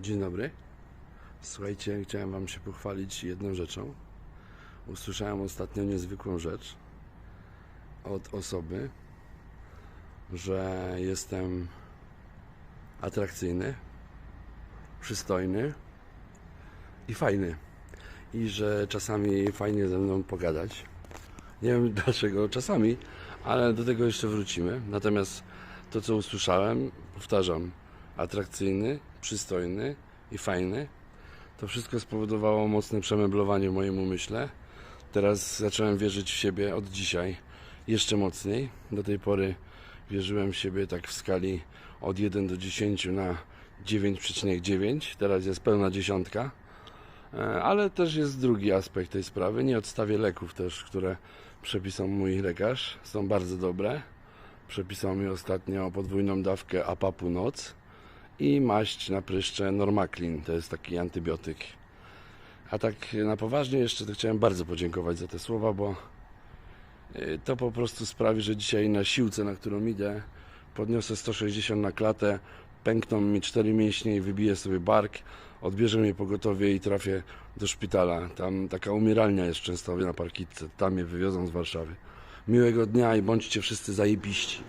Dzień dobry. Słuchajcie, chciałem Wam się pochwalić jedną rzeczą. Usłyszałem ostatnio niezwykłą rzecz od osoby, że jestem atrakcyjny, przystojny i fajny. I że czasami fajnie ze mną pogadać. Nie wiem dlaczego czasami, ale do tego jeszcze wrócimy. Natomiast to, co usłyszałem, powtarzam, atrakcyjny, przystojny i fajny. To wszystko spowodowało mocne przemeblowanie w moim umyśle. Teraz zacząłem wierzyć w siebie od dzisiaj jeszcze mocniej. Do tej pory wierzyłem w siebie tak w skali od 1 do 10 na 9,9. Teraz jest pełna dziesiątka. E, Ale też jest drugi aspekt tej sprawy. Nie odstawię leków też, które przepisał mój lekarz. Są bardzo dobre. Przepisał mi ostatnio podwójną dawkę Apapu Noc i maść na pryszcze Normaclean. To jest taki antybiotyk. A tak na poważnie jeszcze to chciałem bardzo podziękować za te słowa, bo y, to po prostu sprawi, że dzisiaj na siłce, na którą idę, podniosę 160 na klatę, pękną mi cztery mięśnie i wybiję sobie bark, odbierze mnie pogotowie i trafię do szpitala. Tam taka umieralnia jest Częstochowie na Parkitce. Tam mnie wywiozą z Warszawy. Miłego dnia i bądźcie wszyscy zajebiści.